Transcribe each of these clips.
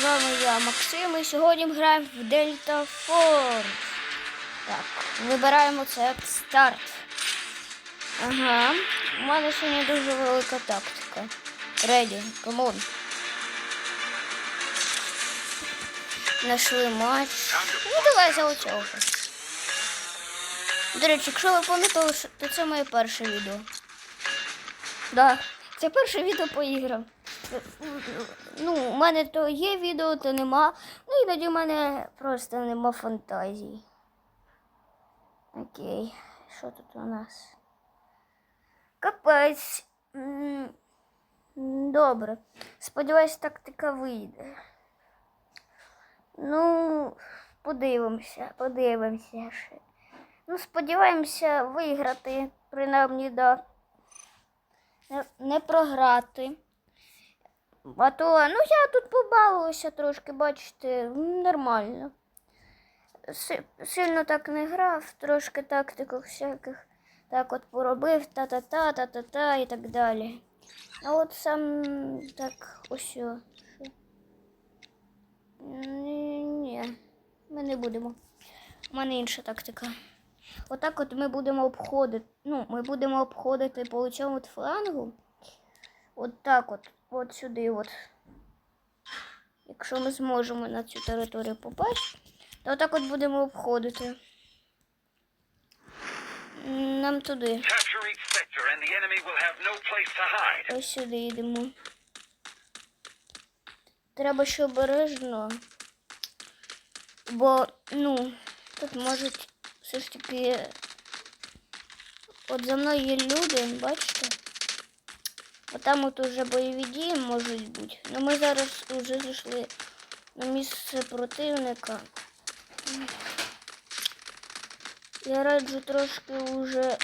з вами я, Максим, і сьогодні ми граємо в Delta Force. Так, вибираємо це старт. Ага. У мене сьогодні дуже велика тактика. Реді, камон. Нашли матч. Ну, давай за оцього. До речі, якщо ви помітили, що- то це моє перше відео. Да, це перше відео по іграм. Ну, у мене то є відео, то нема. Ну, іноді в мене просто нема фантазії. Окей, що тут у нас? Капець. Добре. Сподіваюсь, тактика вийде. Ну, подивимося, подивимося ще. Ну, сподіваємося виграти, принаймні, да. Не, не програти. А то, ну я тут побавилася трошки, бачите, нормально. Сильно так не грав, трошки тактику всяких так от поробив, та-та-та, та-та-та і так далі. А от сам так ось. Ні, ми не будемо. У мене інша тактика. Отак от ми будемо обходити. Ну, ми будемо обходити по цьому от флангу. От так от, от сюди, от. Якщо ми зможемо на цю територію попасти, то отак от будемо обходити. Нам туди. Ось сюди йдемо. Треба ще обережно. Бо, ну, тут можуть все ж таки. От за мною є люди, бачите? А там от уже бойові дії можуть бути. Ну ми зараз вже зайшли на місце противника. Я раджу трошки вже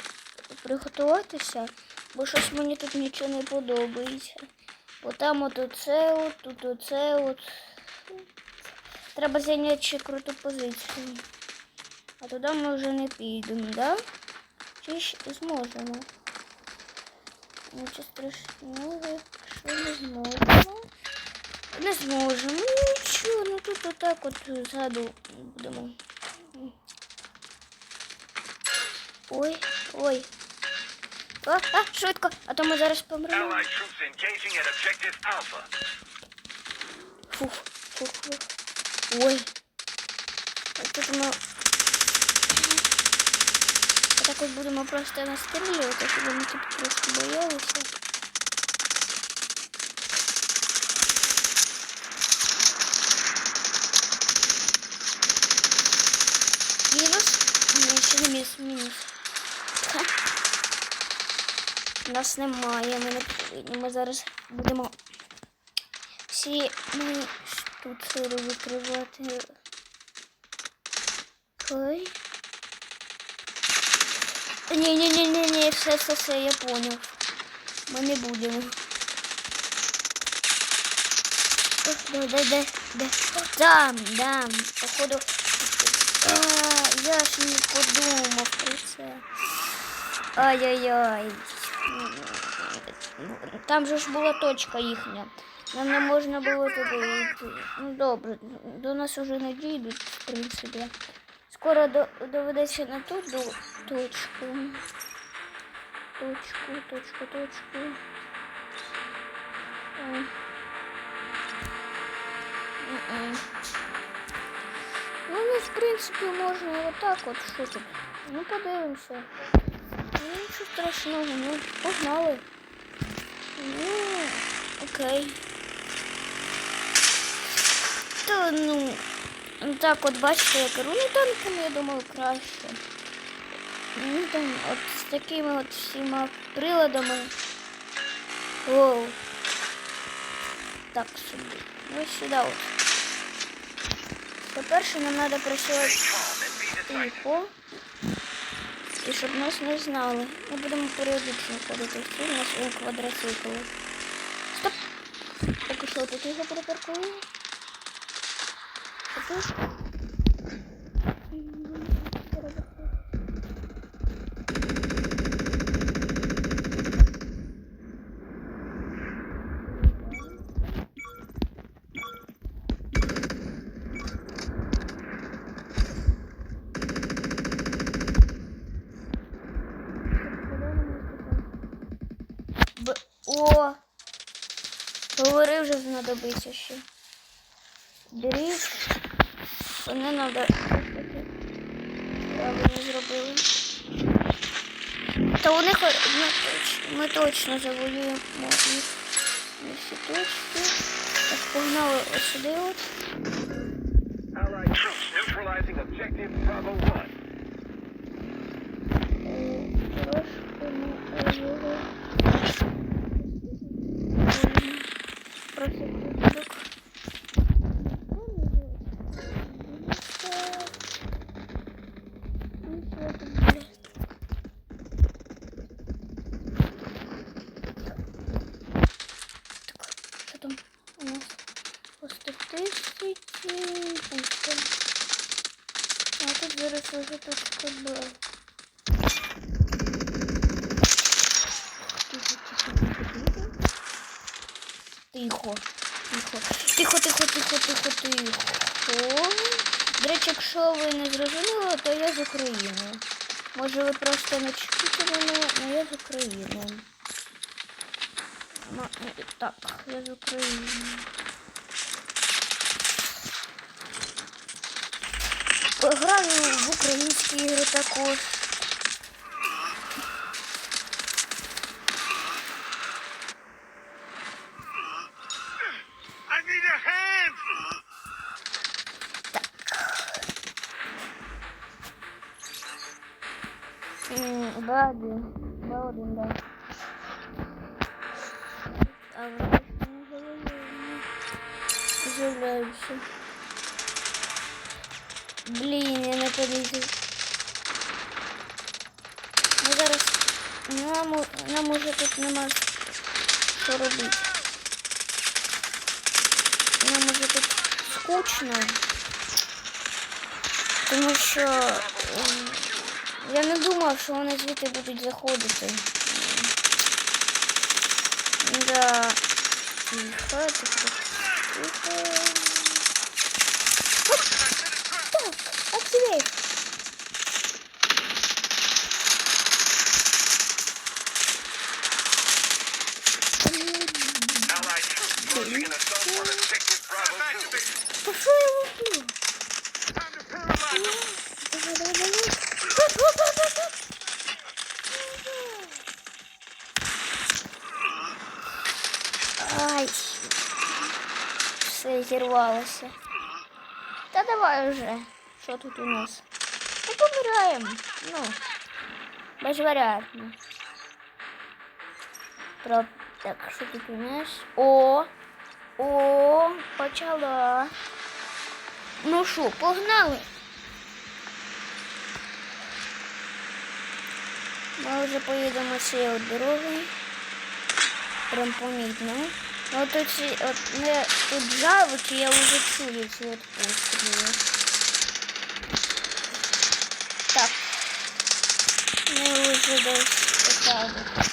приготуватися, бо щось мені тут нічого не подобається. Бо там от оце, от, тут оце, от. Треба зайняти ще круту позицію. А туди ми вже не підемо, да? Чи ж зможемо? Нічого страшного, якщо не зможемо. Не зможемо. Нічого, ну тут отак от ззаду будемо. Ой, ой. А, а, швидко, а то ми зараз помремо. Фух, фух, фух. Ой. А тут ми... Так от будемо просто настрілювати, щоб вони тут трошки боялися. Мінус? Ні, ще не мінус, мінус. Ха. Нас немає, ми не повинні. Ми зараз будемо всі ми штуцери викривати. Окей. Ні, ні, ні, ні, ні, все, все, все, я поняв. Ми не будемо. Ох, Де, де, де, де? Там, там, походу. А, я ж не подумав про це. Ай-яй-яй. Там же ж була точка їхня. Нам не можна було туди йти. Ну добре, до нас уже не дійдуть, в принципі. Скоро доведеться на ту точку. Точку, точку, точку. Ну, ну, в принципі, можна отак от, тут. Ну, подивимося. Ну, нічого страшного, ну, погнали. Ну, окей. Та, ну, так от бачите, я кажу, ну танками, я думаю, краще. Ну там от з такими от всіма приладами. Воу. Так собі. Ну сюди от. По-перше, нам треба decisive. тихо. І щоб нас не знали. Ми будемо періодично ходити. Всі у нас квадроцикл. Стоп! Поки що тут його припаркую. О, говорив вже знадобиться ще. Дріг. Вони треба. Правильно зробили. Та у них ми, точ- ми точно завоюємо їх. Не всі точки. Так, погнали ось сюди от. Allied troops neutralizing objective Bravo 1. Е, Трошки ми його. Зараз вже точка Тихо, тихо, тихо, тихо, тихо, тихо, тихо. До речі, якщо ви не зрозуміли, то я з України. Може ви просто не чуєте мене, але я з України. Ну, так, я з України. Граю в українські ігри також. Нема що робити. Нам уже тут скучно. Тому що ем, я не думав, що вони звідти будуть заходити. Да. Тихо, тихо, тихо. Так, активей. Allied troops launching an assault on objective Bravo 2. Та що я роблю? Time to paralyze them. Давай, давай, давай. Оп, оп, оп, оп, оп. Ай Все зірвалося. Та давай уже. Що тут у нас? Ну, помираємо. Ну. Безваріантно. Про... Так, що тут у нас? О! О, почала. Ну що, погнали? Ми вже поїдемо цією дорогою. Прям помітно. Ну тут ці, от не тут жавики, я вже чую ці от постріли. Так. Ми вже десь отак. от.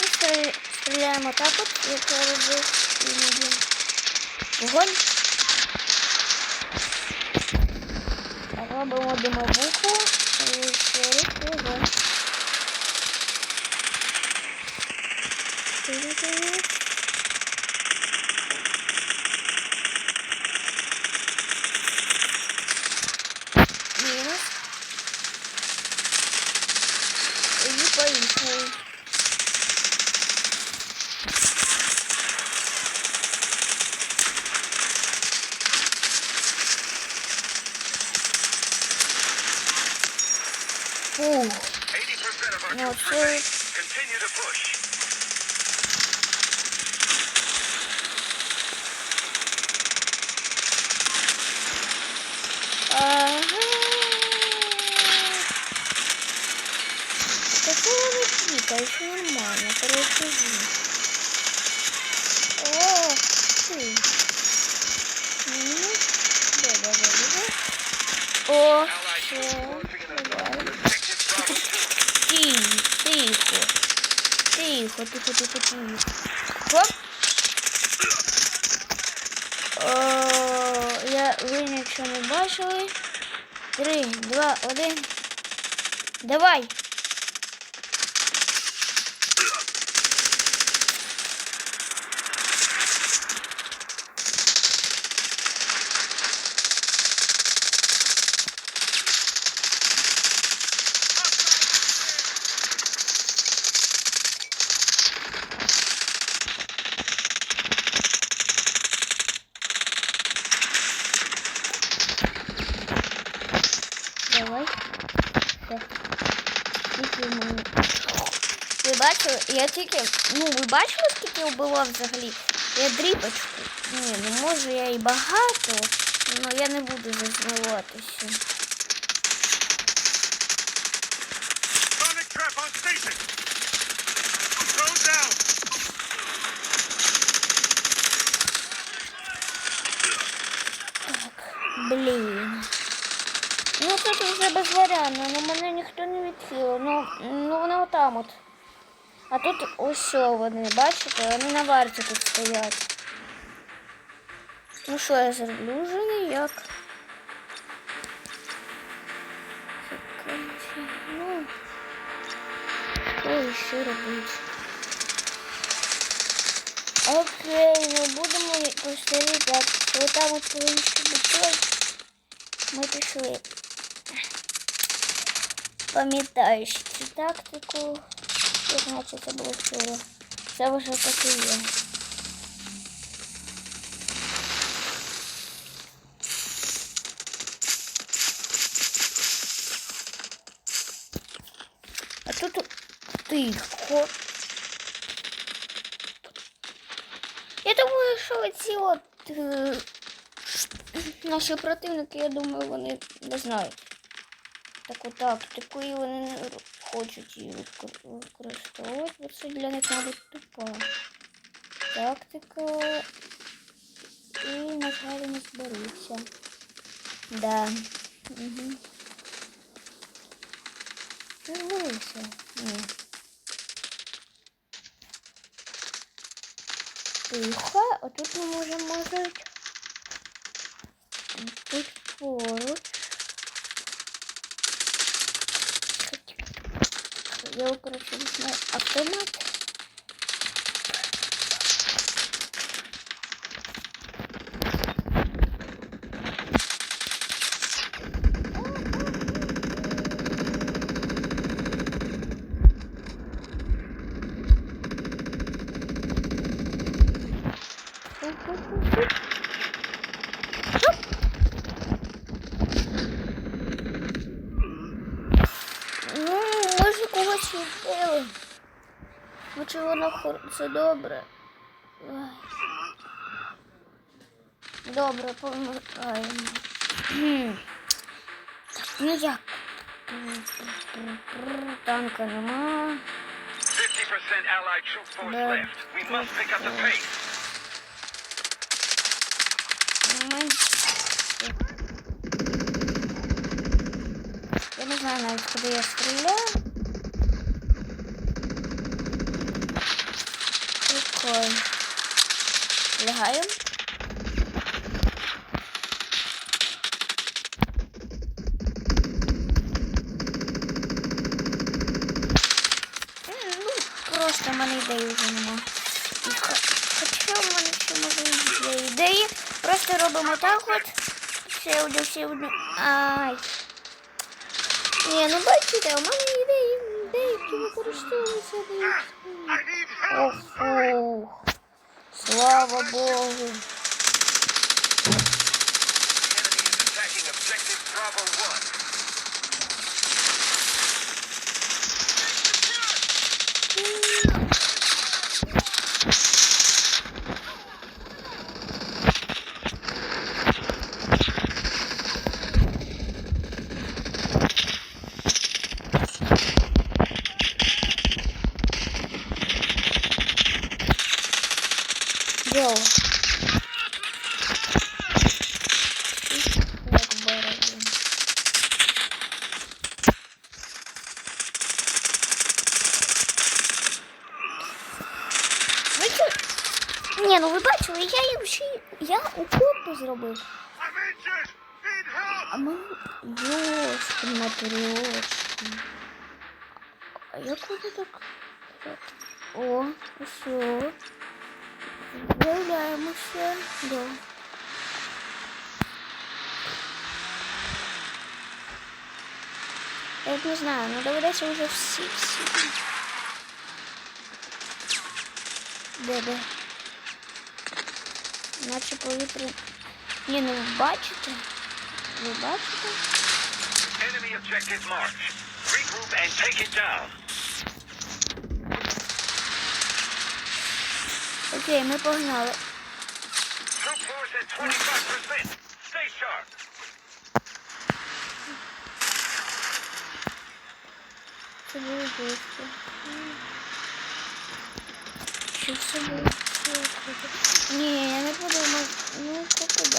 І стрі- стріляємо так от, як я робив іноді. Вогонь. Робимо димовуху і через вогонь. Тiri-тiri. play you fool. 80% of our continue to push. Тихо. Тихо, тихо. Хоп. О, я, ви нічого не бачили. Три, два, один. Давай. скільки в мене. Ви бачили? Я тільки. Ну, ви бачили, скільки я вбивав взагалі? Я дрібочку. Ні, ну може я і багато, але я не буду зазнаватися. Блін. Ну тут вже безваріанно, ну мене ніхто не відхилив. Ну, ну вони отам от. А тут ось що вони, бачите, вони на варті тут стоять. Ну що я зроблю вже ніяк. Закінчи. Ну, що ще робити? Окей, ми будемо повторити так. Коли там от повинні бути, ми пішли. Пам'ятаєш цю тактику, Як наче це було вчора. Це вже так і є. А тут тихо. Я думаю, що оці от е, наші противники, я думаю, вони не знають таку тактику, і вони хочуть її викор- використовувати, бо це для них, мабуть, тупа тактика. І, на жаль, не зберуться. Да. Угу. Не зберуться. Ні. Тихо, а тут ми можемо жити. Тут поруч. Я короче візьму автомат. Ну, може. Ну чи воно хор- це добре. Ай. Добре, помираємо. Кхм. Так, ну як? Танка нема. 50% Allied troop force left. We must pick up the pace. Я не знаю навіть, куди я стріляю. Прикольно. Лягаємо. Ну, просто в мене ідеї вже нема. Хоча в мене ще може ідеї. Просто робимо так от. Ще одну, ще одну. Ай. Ні, ну бачите, у мене ідеї деякі використовуються Слава Богу. The enemy is attacking objective Bravo 1. Йоу. Як барабан. Ви чу... Ні, ну ви бачили, я їм ще... Я укопу зробив. I'm injured. Need help. А ми... Йошки, матрьошки. А як вони так... О, все. З'являємося. Да. Я не знаю, ну доведеться вже всі, всі. Наче повітря. Ні, ну ви бачите? Ви бачите? Enemy objective march. Regroup and take it down. Окей, ми погнали. Troop force at 25%. Stay sharp. Це було близько. Що це було? Це? Ні, я не подумав. Ну, куди?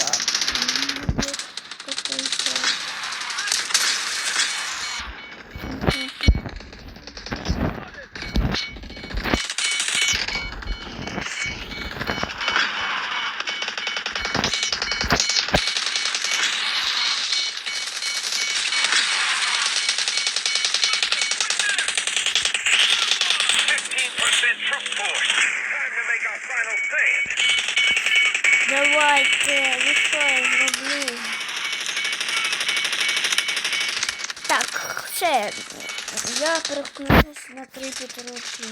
Все. Я переключусь на три петровки.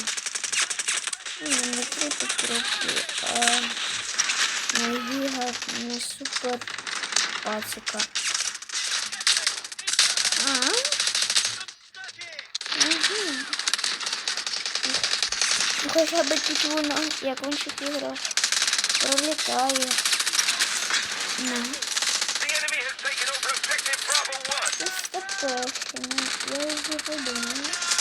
Ні, не три петровки, а на гіга, на супер пацика. А? Угу. Ну, хоча б тут воно, як в інших іграх, пролітає. Ну, taken over objective Bravo 1. це статовщина. Я вже подумала.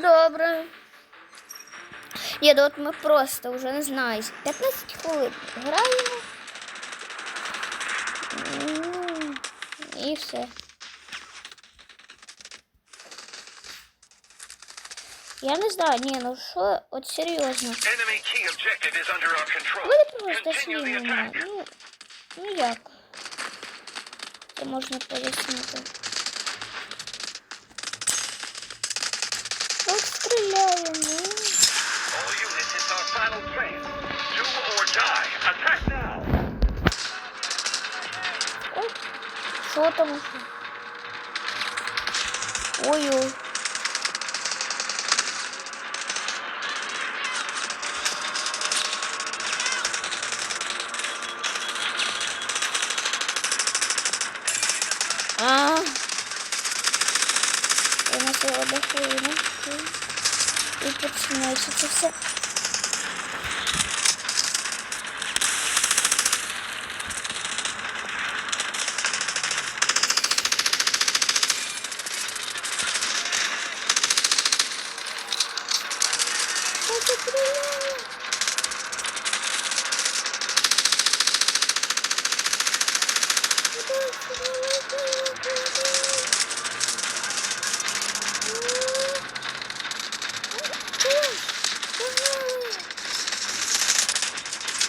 добре. Ні, ну от ми просто вже не знаю. 15 хвилин граємо. М, І все. Я не знаю, ні, ну що, от серйозно. Enemy key objective is under our control. Буде просто Continue the снігу. attack. Ну, ну як? Це можна пояснити. От стріляємо. All units, it's our final phase. Do or die. Attack now. Ой, що там уже? Ой-ой. А. Я на себе до хвилини. І починається це все. Що це стріляє? We have marked a high value objective. Take it swiftly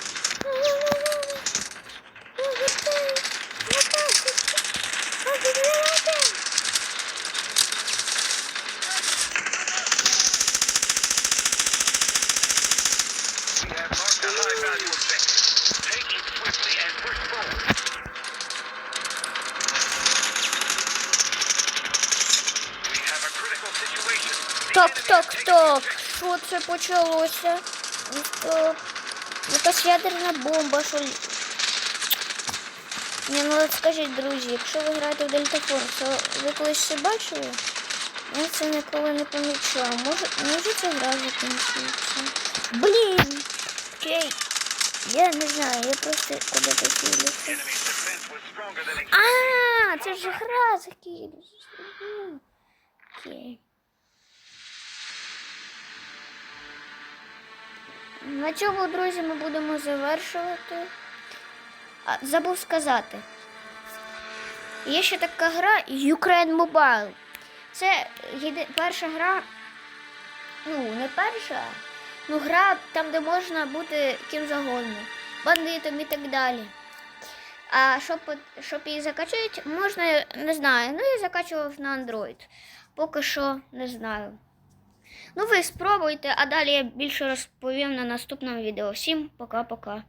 and push forward. We have a critical situation. The Так, так, так. Що це почалося? Ну, Якась ядерна бомба, що. Ні, ну от скажіть, друзі, якщо ви граєте в Force, то ви колись це бачили? Я це ніколи не помічав. Може, може ця гра закінчується? Блін! Окей. Я не знаю, я просто куди-то expected. А, це ж гра. Мгм. Окей. На цьому, друзі, ми будемо завершувати. А, забув сказати. Є ще така гра Ukraine Mobile. Це перша гра. Ну, не перша. Ну, гра там, де можна бути ким загодно. бандитом і так далі. А щоб, щоб її закачати, можна, не знаю. Ну, я закачував на Android. Поки що не знаю. Ну, ви спробуйте, а далі я більше розповім на наступному відео. Всім пока-пока.